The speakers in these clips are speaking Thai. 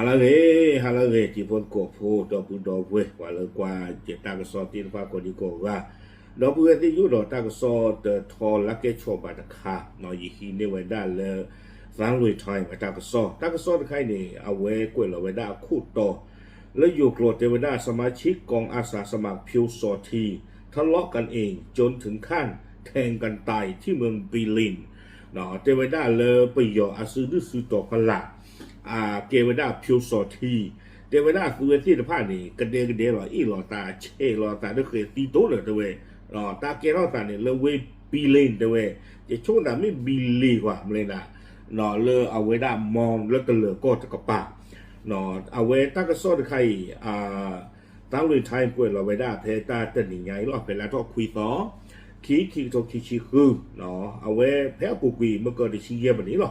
halare halare ti pon ko pho do pu do we wa le kwa je ta ko so ti fa ko di ko ga do pu ti yu do ta ko so de tho la ke cho ba da kha no yi hi ne we da le zang lui time ta ko so ta ko so de kai ni a we ko le we da khu to le yu klo te we da สมาชิกกองอาสาสมัครพิวสอทีทะเลาะกันเองจนถึงขั้นแทงกันตายที่เมืองบิลินเนาะเทวดาเลอไปยออาซื้อดื้อซื้อต่อพลัก အာเกวดาพิวสอทีเทวดาสุเวสิตะพะนี่กะเตกะเตหลออีหลอตาเฉหลอตาตะเคตีโตหลอตะเวหลอตาเกรอตานี่ละเวปีเลนตะเวจะชุ่นตาไม่บีเลกว่ามะเลนะหนอเลอเอาเวดามองแล้วก็เหลือก็ตะกะปะหนอเอาเวตะกะซอตะไคอ่าตาลุยไทยป่วยหลอเวดาเทตาตะนี่ใหญ่หลอเวลาทอคุยตอคีคีโตคีชีคือหนอเอาเวแพ้ปุกุยมะกอตะชีเยบะนี่หลอ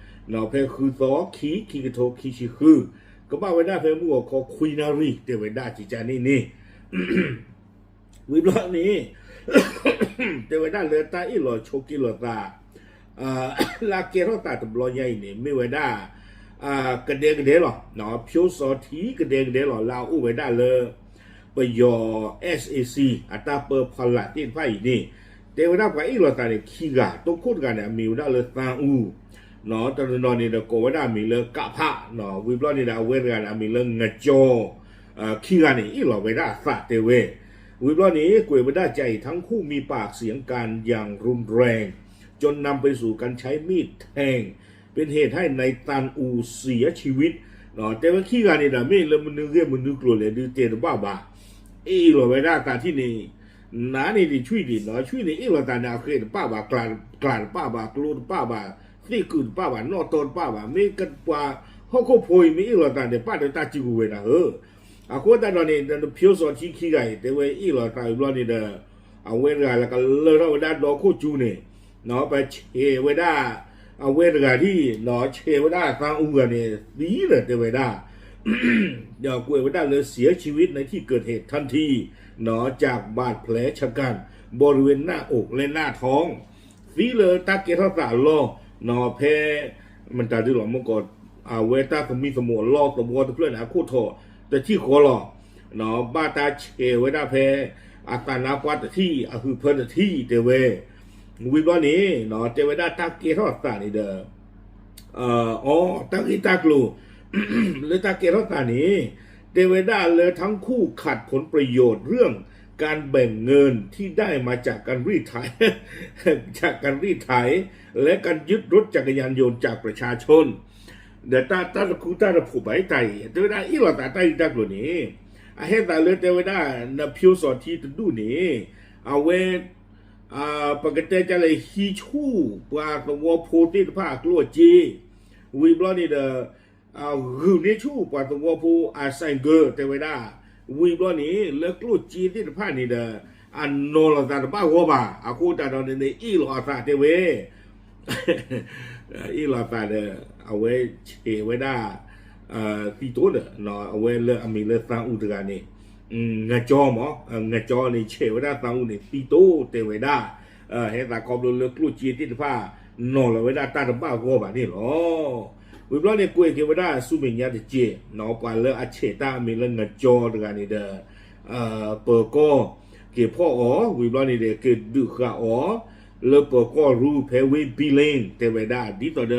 เนอเพคือซอขีขีกโทขีชิคือก็บ้าไว้ได้เพมือขอคุยนารีเดี๋ยวไปไดาจิจานี่นี่วิบลอนี้เทวไปไดาเลตาอีหลอโชกิโลตาอ่าลาเกโรตาตบลอใหญ่เนี่ยไม่เวดาอ่ากระเดกระเดหรอเนาะพิวซอทีกระเดกระเดหรอลาวอุเวดาเลยปยอ SAC อัตราเปอร์พลาตินไพ่นี่เทวไปไดากับอีหลอตาเนี่ยขี้กาตัวคุดกันเนี่ยมีวดาเลยตาอู เนาะตอนนอนนี่เดโกวดามีเลยกะพะเนาะวิบลอนี่ดาเวดกันมีเลยงะจออ่าขี้กันนี่อีหลอเวดาสะเตเววิบล้อนี้กวยไม่ได้ใจทั้งคู่มีปากเสียงกันอย่างรุนแรง จนนำไปสู่การใช้มีดแทง เป็นเหตุให้ในายตันอูเสียชีวิตเนาะแต่ว่าขี้กันนี่นะไม่เลยมันนึกเรียกมันนึกกลัวเลยดูเจนบ้าบ้าเอหลอไว้ได้ตาที่นี่นานี่ดิช่วยดิเนาะช่วยนี่เอหลอตานาเคยป้าบ้ากลานกลานป้าบ้ากลูนป้าบ้า นี่กืนป้าหวานนอตอนป้าหวานไม่กันป้าฮขาก็พยมีอีหลอตันเดี๋ยป้าเดี๋ยตาจิกูเวนะเอออะคนตาตอนนี้เดี๋ยวพิวสอนชี้ขี้ไก่เดี๋ยวอีหลอตาอีหลอนี่เดี๋ยเอาเวลาแล้วก็เลิกเราเวลาดอกโคจูเนี่ยเนาะไปเชเวลาเอาเวลาที่เนาะเชเวลาสร้างอุ้งกันเนี่ยดีเลยเดี๋ยวเวลาเดี๋ยวกูเวด้าเลยเสียชีวิตในที่เกิดเหตุทันทีเนาะจากบาดแผลชะกันบริเวณหน้าอกและหน้าท้องฟีเลอตาเกทศาลอ นาะแพ้มันตาดีหรอเมื่อก่อนอาเวตาสมีสมอลอกตัวตัวเพื่อนหาคู่ทอแต่ที่ขอหลอกนาะบ้าตาเชไว้ได้เพอัตานาควัตที่อะคือเพิ่อนที่เตเววิบวันนี้นาะเตเวด้ตักเกทอสานี่เด้อเอ่ออ๋อตักอีตักลูเลยตักเกทอสานี่เตเวด้าเลยทั้งคู่ขัดผลประโยชน์เรื่อง การแบ่งเงินที่ได้มาจากการรีดไถจากการรีดไถ และการยึดรถจักรยานยนต์จากประชาชนเดี๋ยวตาตาคูตาผูใบไตเดวด้อีหลอตาไตดักโลนี้อาเฮตาเลเดี๋ยวด้นับพิวสอทีตดูนี่เอาเวอ่าปกติจะเลยฮีชูปาตัวโพติภาคลัวจีวีบลอนี่เดอ่าหืนี่ชูปาตัวโพอาไซเกอร์เตวด้ ဝီဘလောနေလက်ကလို့ကြည်တဲ့ဖာနေတဲ့အနောလာတာဘာဝဘာအခုတာတော့နေအီလောသာတဲ့ဝဲအီလောသာတဲ့အဝဲချေဝဲတာအာတီတိုးတယ်နော်အဝဲလက်အမီလက်သန်းဥတကနေငကြောမောငကြောနေချေဝဲတာသန်းဥနေတီတိုးတဲ့ဝဲတာအဲဟဲတာကောဘလို့လက်ကလို့ကြည်တဲ့ဖာနော်လဝဲတာတာဘာဝဘာနေလော วิบล้อเนี่ยกูเอเกวด้สุเมีาติเจี๋ยนอกว่าเลออเชตามีเรื่องเงาจอดกันนี่เดอเอ่อเปอร์โกเกพ่ออ๋อวิบล้อนี่เดเกิดดึกอ๋อเลเปอร์โกรู้เพเวบิเลนเตเวดาดีต่อเด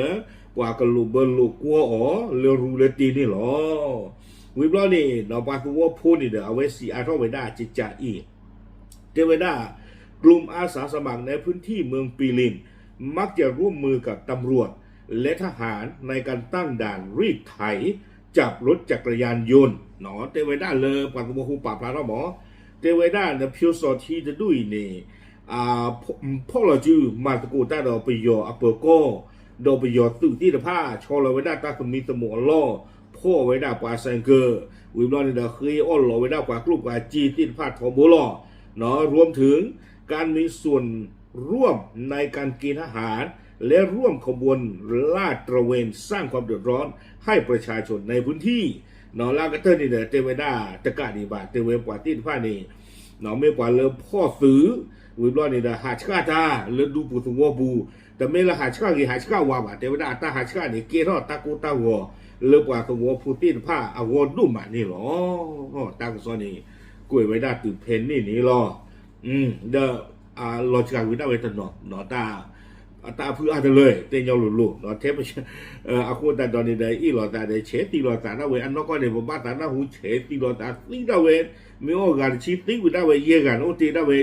ว่ากันลูเบลูกัวอ๋อเลรู้เลตีนี่หรอวิบล้อนี่นอปากูว่าพูดนี่เดอเอาไว้สีอาร์ทเวดาจิจาอีกเตเวดากลุ่มอาสาสมัครในพื้นที่เมืองปีลิน มักจะร่วมมือกับตำรวจ และทหารในการตั้งด่านรีดไถ จับรถจักรยานยนต์เนาะเวด้าเลยปากกูปราบพระหมอเทวด้าเนี่ยพิวสอทีจะดุยนี่อ่าพ่อเราจือมาตะกูตาดอไปยออเปอร์โกดอไปยอตื่นที่ตะผ้าชอเราไว้ได้าตาสมีสมอล่อพ่อไว้ได้กว่าสังเกอร์วิบลอนี่เดเคยอ้อนหล่อไว้ได้กว่ากลุ่มกว่าจีติดพาดทอโบลอเนาะรวมถึงการมีส่วนร่วมในการกินอาหาร และร่วมขบวนลาดตระเวนสร้างความเดือดร้อนให้ประชาชนในพื้นที่เนาะลากรเตอร์นี่เดเตเวด้าตะกะดีบาเตเวกว่าติดผ้านี่เนาะไม่กว่าเริ่มพ่อซื้อวิบลอนี่เดหาชกาตาเริ่มดูปุถุวบูแต่ไม่ละหาชกากีหาชกาวาบาเตเวด้าตาหาชกานี่เกรอตะกูตาวัวเริ่มกว่าตัวพูตินผ้าอาวดุมานี่หรออ๋อตากซอนี่กล้วยไว้ได้ตื่นเพนนี่นี่หรออืมเดออ่าลอจิกาวินาเวทนอเนาะตา အတာဖူအားတလေတင်ကြောလို့လို့နော်သေးပအခုတတော်နေတယ်ဤလောတာတဲ့ချေတီလောတာတော့ဝေအနောကနေဘဘာတာနာဟူချေတီလောတာသီတော့ဝေမေောကချီတီဝဒဝေရေကန်အိုတီတော့ဝေ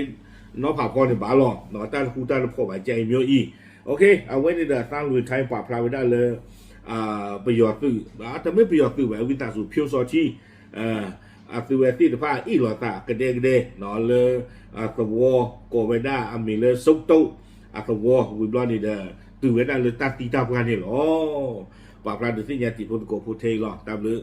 နော်ဖာကောနေပါလောနော်တာဟူတာဖို့ပါကြိုင်မျိုးဤโอเคအဝဲနေတာသန်းလူထိုင်းပါဖလာဝဒလေအာပယောတူဘာတမေပယောတူဝေဝိတာစုဖြိုစောချီအာအသူဝဲတိတဖာဤလောတာကတဲ့ကတဲ့နော်လေအသဝကိုဝဒအမီလေစုတ်တော့ อาสวอวิบลอนีเดอร์ตื่นเว้นอันเลยตัดตีเจ้าพวกนี้หรอปากลาดูสิยาติพนโกพูเทหรอตามหรือ